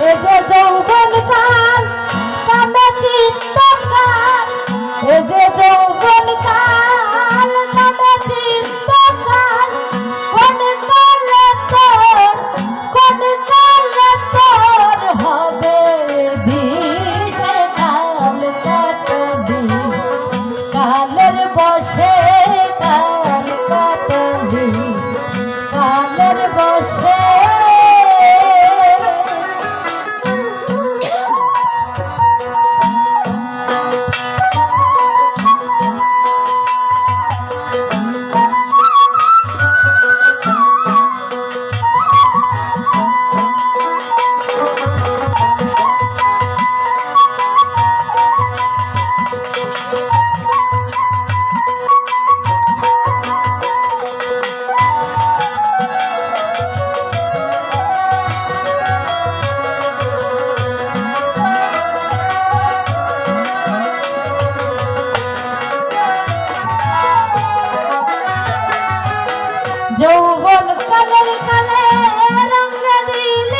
Eu vou voltar. ভুবন কালের কালে রঙ দিলে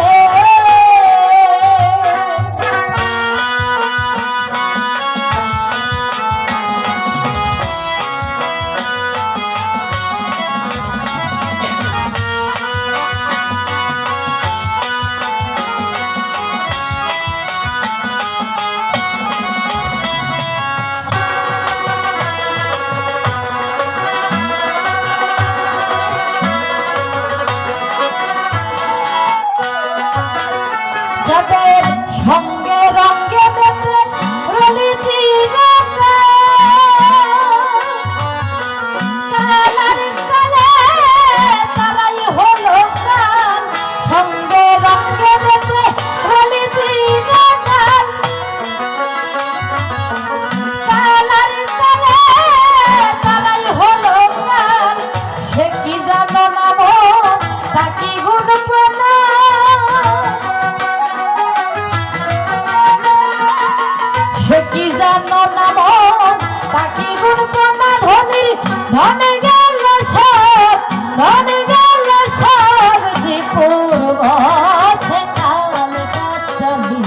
কেন না মন পাখি গুণ প্রমাণ হলি ধনে গেল সব, ধনে গেল সব, ত্রিপুর বসে কাল কাটলি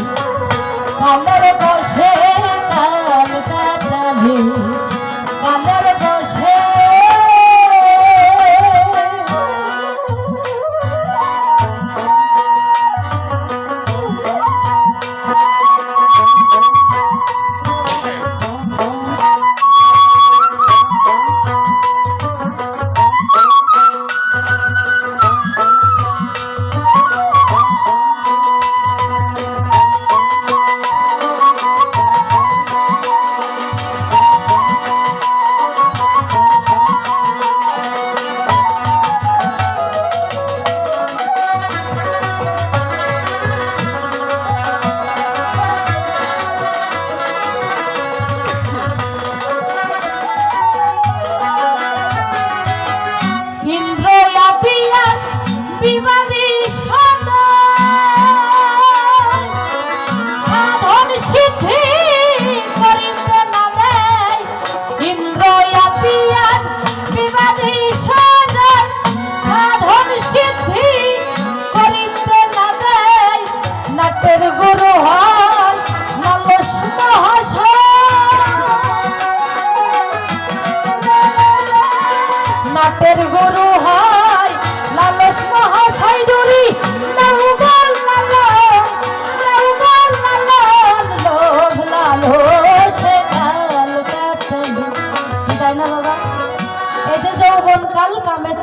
কালের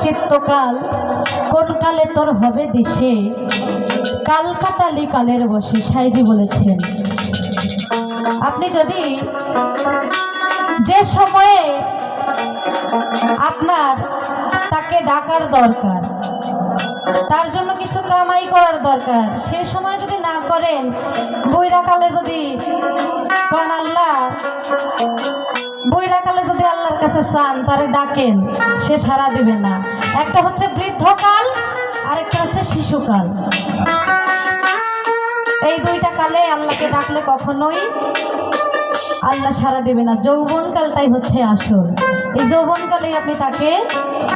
চিত্তকাল, কোন কালে তোর হবে দিশে? কালকাতালি কালের বসে, সাইজি বলেছেন। আপনি যদি যে সময়ে আপনার তাকে ডাকার দরকার তার জন্য কিছু কামাই করার দরকার। সে সময় যদি না করেন, বৈরাকালে যদি কন আল্লাহ, বৈরাকালে যদি আল্লাহর কাছে চান, তারে ডাকেন, সে সাড়া দিবে না। একটা হচ্ছে বৃদ্ধকাল, আরেকটা হচ্ছে শিশুকাল। এই দুইটা কালে আল্লাহকে ডাকলে কখনোই আল্লাহ সারা দেবে না। যৌবনকালটাই হচ্ছে আসল। এই যৌবনকালেই আপনি তাকে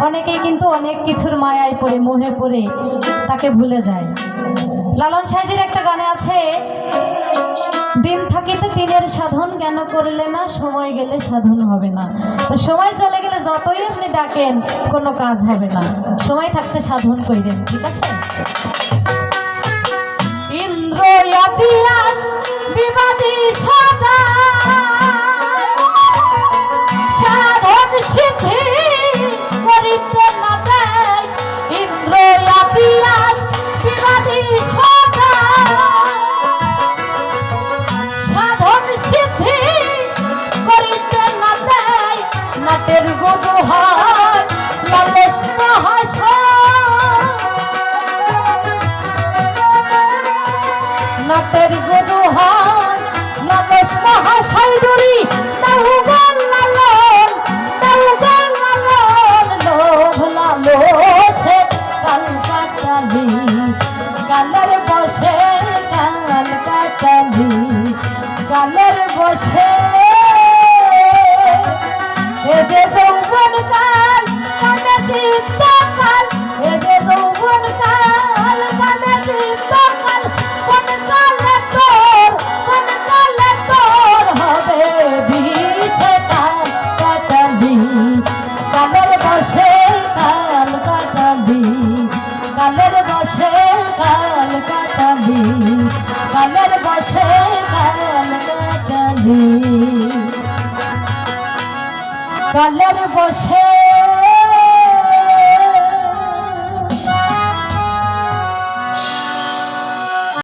অনেকেই কিন্তু অনেক কিছুর মায়ায় পড়ে, মোহে পড়ে, তাকে ভুলে যায়। লালন সাহেজের একটা গানে আছে, দিন থাকিতে দিনের সাধন কেন করলে না, সময় গেলে সাধন হবে না। তো সময় চলে গেলে যতই আপনি ডাকেন, কোনো কাজ হবে না। সময় থাকতে সাধন কইরেন, ঠিক আছে? ইন্দ্রয়াতিয়া বিবাদী কালের বসে। এ যে যৌবন কাল, কানে চিত্ত কাল এ যে যৌবন কাল, কানে চিত্ত কাল কোন কালে তোর, কোন কালে তোর হবে বিষে কাল, কাটালি। কালের বসে কাল, কাটালি। কালের বসে কাল, কাটালি। কালের বসে কাটালি কালের বসে